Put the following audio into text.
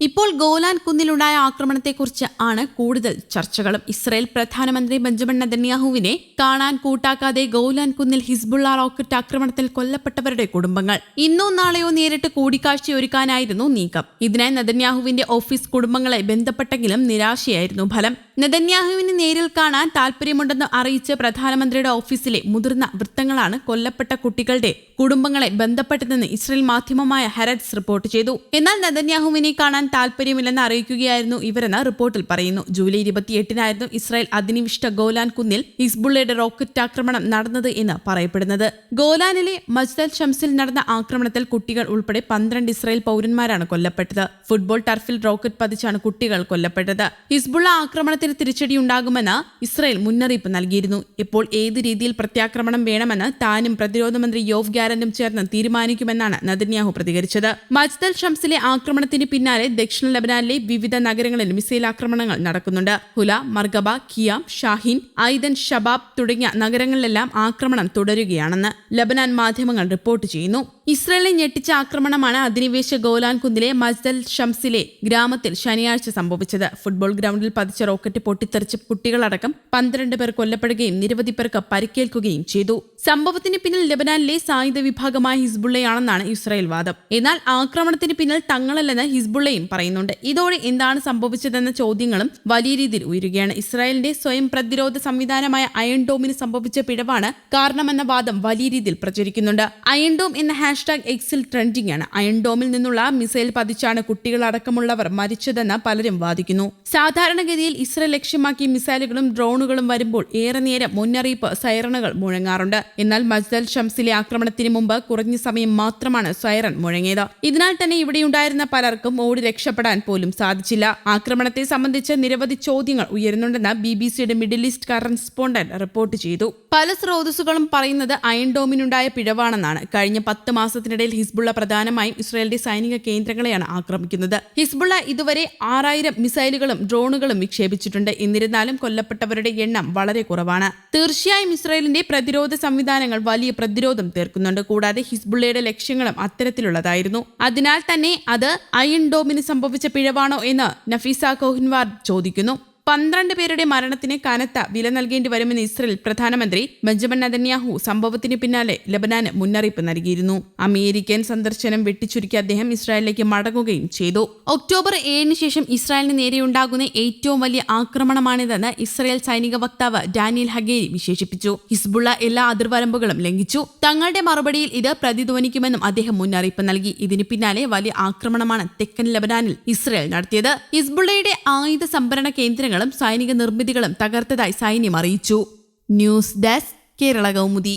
ഇപ്പോൾ ഗോലാൻ കുന്നിലുണ്ടായ ആക്രമണത്തെക്കുറിച്ച് ആണ് കൂടുതൽ ചർച്ചകളും. ഇസ്രായേൽ പ്രധാനമന്ത്രി ബെഞ്ചമിൻ നദന്യാഹുവിനെ കാണാൻ കൂട്ടാക്കാതെ ഗോലാൻ കുന്നിൽ ഹിസ്ബുള്ള റോക്കറ്റ് ആക്രമണത്തിൽ കൊല്ലപ്പെട്ടവരുടെ കുടുംബങ്ങൾ. ഇന്നോ നാളെയോ നേരിട്ട് കൂടിക്കാഴ്ചയൊരുക്കാനായിരുന്നു നീക്കം. ഇതിനായി നദന്യാഹുവിന്റെ ഓഫീസ് കുടുംബങ്ങളെ ബന്ധപ്പെട്ടെങ്കിലും നിരാശയായിരുന്നു ഫലം. നെതന്യാഹുവിനെ നേരിൽ കാണാൻ താൽപര്യമുണ്ടെന്ന് അറിയിച്ച് പ്രധാനമന്ത്രിയുടെ ഓഫീസിലെ മുതിർന്ന വൃത്തങ്ങളാണ് കൊല്ലപ്പെട്ട കുട്ടികളുടെ കുടുംബങ്ങളെ ബന്ധപ്പെട്ടതെന്ന് ഇസ്രയേൽ മാധ്യമമായ ഹെരഡ്സ് റിപ്പോർട്ട് ചെയ്തു. എന്നാൽ നദന്യാഹുവിനെ കാണാൻ താൽപര്യമില്ലെന്ന് അറിയിക്കുകയായിരുന്നു ഇവരെന്ന് റിപ്പോർട്ടിൽ പറയുന്നു. ജൂലൈ ഇരുപത്തിയെട്ടിനായിരുന്നു ഇസ്രായേൽ അധിനിവിഷ്ട ഗോലാൻ കുന്നിൽ ഹിസ്ബുള്ളയുടെ റോക്കറ്റ് ആക്രമണം നടന്നത് എന്ന് പറയപ്പെടുന്നത്. ഗോലാനിലെ മജ്ദൽ ഷംസിൽ നടന്ന ആക്രമണത്തിൽ കുട്ടികൾ ഉൾപ്പെടെ പന്ത്രണ്ട് ഇസ്രായേൽ പൗരന്മാരാണ് കൊല്ലപ്പെട്ടത്. ഫുട്ബോൾ ടർഫിൽ റോക്കറ്റ് പതിച്ചാണ് കുട്ടികൾ കൊല്ലപ്പെട്ടത്. ഹിസ്ബുള്ള ആക്രമണത്തിന് തിരിച്ചടിയുണ്ടാകുമെന്ന് ഇസ്രായേൽ മുന്നറിയിപ്പ് നൽകിയിരുന്നു. ഇപ്പോൾ ഏത് രീതിയിൽ പ്രത്യാക്രമണം വേണമെന്ന് താനും പ്രതിരോധ മന്ത്രി യോവ് ഗ്യാരന്റും ചേർന്ന് തീരുമാനിക്കുമെന്നാണ് നദന്യാഹു പ്രതികരിച്ചത്. മജ്ദൽ ഷംസിലെ ആക്രമണത്തിന് പിന്നാലെ ദക്ഷിണ ലബനാനിലെ വിവിധ നഗരങ്ങളിൽ മിസൈൽ ആക്രമണങ്ങൾ നടക്കുന്നുണ്ട്. ഹുല മർഗബ കിയാം ഷാഹിൻ ഐദൻ ഷബാബ് തുടങ്ങിയ നഗരങ്ങളിലെല്ലാം ആക്രമണം തുടരുകയാണെന്ന് ലബനാൻ മാധ്യമങ്ങൾ റിപ്പോർട്ട് ചെയ്യുന്നു. ഇസ്രയേലിനെ ഞെട്ടിച്ച ആക്രമണമാണ് അധിനിവേശ ഗോലാൻ കുന്നിലെ മസ്ദൽ ഷംസിലെ ഗ്രാമത്തിൽ ശനിയാഴ്ച സംഭവിച്ചത്. ഫുട്ബോൾ ഗ്രൗണ്ടിൽ പതിച്ച റോക്കറ്റ് പൊട്ടിത്തെറിച്ച് കുട്ടികളടക്കം പന്ത്രണ്ട് പേർ കൊല്ലപ്പെടുകയും നിരവധി പേർക്ക് പരിക്കേൽക്കുകയും ചെയ്തു. സംഭവത്തിന് പിന്നിൽ ലബനാനിലെ സായുധ വിഭാഗമായ ഹിസ്ബുള്ളയാണെന്നാണ് ഇസ്രായേൽ വാദം. എന്നാൽ ആക്രമണത്തിന് പിന്നിൽ തങ്ങളല്ലെന്ന് ഹിസ്ബുള്ളയും പറയുന്നുണ്ട്. ഇതോടെ എന്താണ് സംഭവിച്ചതെന്ന ചോദ്യങ്ങളും വലിയ രീതിയിൽ ഉയരുകയാണ്. ഇസ്രായേലിന്റെ സ്വയം പ്രതിരോധ സംവിധാനമായ അയൺ ഡോമിന് സംഭവിച്ച പിഴവാണ് കാരണമെന്ന വാദം വലിയ രീതിയിൽ പ്രചരിക്കുന്നുണ്ട്. അയൺ ഡോം എന്ന ഹാഷ്ടാഗ് എക്സിൽ ട്രെൻഡിംഗ് ആണ് അയൺ ഡോമിൽ നിന്നുള്ള മിസൈൽ പതിച്ചാണ് കുട്ടികളടക്കമുള്ളവർ മരിച്ചതെന്ന് പലരും വാദിക്കുന്നു. സാധാരണഗതിയിൽ ഇസ്രയേൽ ലക്ഷ്യമാക്കി മിസൈലുകളും ഡ്രോണുകളും വരുമ്പോൾ ഏറെ നേരം മുന്നറിയിപ്പ് സൈറണുകൾ മുഴങ്ങാറുണ്ട്. എന്നാൽ മജ്ദൽ ഷംസിലെ ആക്രമണത്തിന് മുമ്പ് കുറഞ്ഞ സമയം മാത്രമാണ് സൈറൺ മുഴങ്ങിയത്. ഇതിനാൽ തന്നെ ഇവിടെയുണ്ടായിരുന്ന പലർക്കും ഓടി രക്ഷപ്പെടാൻ പോലും സാധിച്ചില്ല. ആക്രമണത്തെ സംബന്ധിച്ച് നിരവധി ചോദ്യങ്ങൾ ഉയരുന്നുണ്ടെന്ന് ബി ബി സിയുടെ മിഡിൽ ഈസ്റ്റ് കറസ്പോണ്ടന്റ് റിപ്പോർട്ട് ചെയ്തു. പല സ്രോതസ്സുകളും പറയുന്നത് അയൺ ഡോമിനുണ്ടായ പിഴവാണെന്നാണ്. കഴിഞ്ഞ പത്ത് മാസത്തിനിടയിൽ ഹിസ്ബുള്ള പ്രധാനമായും ഇസ്രായേലിന്റെ സൈനിക കേന്ദ്രങ്ങളെയാണ് ആക്രമിക്കുന്നത്. ഹിസ്ബുള്ള ഇതുവരെ ആറായിരം മിസൈലുകളും ഡ്രോണുകളും വിക്ഷേപിച്ചിട്ടുണ്ട്. എന്നിരുന്നാലും കൊല്ലപ്പെട്ടവരുടെ എണ്ണം വളരെ കുറവാണ്. തീർച്ചയായും ഇസ്രായേലിന്റെ പ്രതിരോധ സംവിധാനങ്ങൾ വലിയ പ്രതിരോധം തീർക്കുന്നുണ്ട്. കൂടാതെ ഹിസ്ബുള്ളയുടെ ലക്ഷ്യങ്ങളും അത്തരത്തിലുള്ളതായിരുന്നു. അതിനാൽ തന്നെ അത് അയൺ ഡോമിന് സംഭവിച്ച പിഴവാണോ എന്ന് നഫീസ കോഹിൻവാർ ചോദിക്കുന്നു. പന്ത്രണ്ട് പേരുടെ മരണത്തിന് കനത്ത വില നൽകേണ്ടി വരുമെന്ന് ഇസ്രയേൽ പ്രധാനമന്ത്രി ബെഞ്ചമിൻ നദന്യാഹു സംഭവത്തിന് പിന്നാലെ ലബനാന് മുന്നറിയിപ്പ് നൽകിയിരുന്നു. അമേരിക്കൻ സന്ദർശനം വെട്ടിച്ചുരുക്കി അദ്ദേഹം ഇസ്രായേലിലേക്ക് മടങ്ങുകയും ചെയ്തു. ഒക്ടോബർ ഏഴിന് ശേഷം ഇസ്രായേലിന് നേരെയുണ്ടാകുന്ന ഏറ്റവും വലിയ ആക്രമണമാണിതെന്ന് ഇസ്രായേൽ സൈനിക വക്താവ് ഡാനിയൽ ഹഗേരി വിശേഷിപ്പിച്ചു. ഹിസ്ബുള്ള എല്ലാ അതിർവരമ്പുകളും ലംഘിച്ചു. തങ്ങളുടെ മറുപടിയിൽ ഇത് പ്രതിധ്വനിക്കുമെന്നും അദ്ദേഹം മുന്നറിയിപ്പ് നൽകി. ഇതിന് പിന്നാലെ വലിയ ആക്രമണമാണ് തെക്കൻ ലബനാനിൽ ഇസ്രായേൽ നടത്തിയത്. ഹിസ്ബുള്ളയുടെ ആയുധ സംഭരണ കേന്ദ്രങ്ങളും സൈനിക നിർമ്മിതികളും തകർത്തതായി സൈന്യം അറിയിച്ചു. News desk Kerala Kaumudi.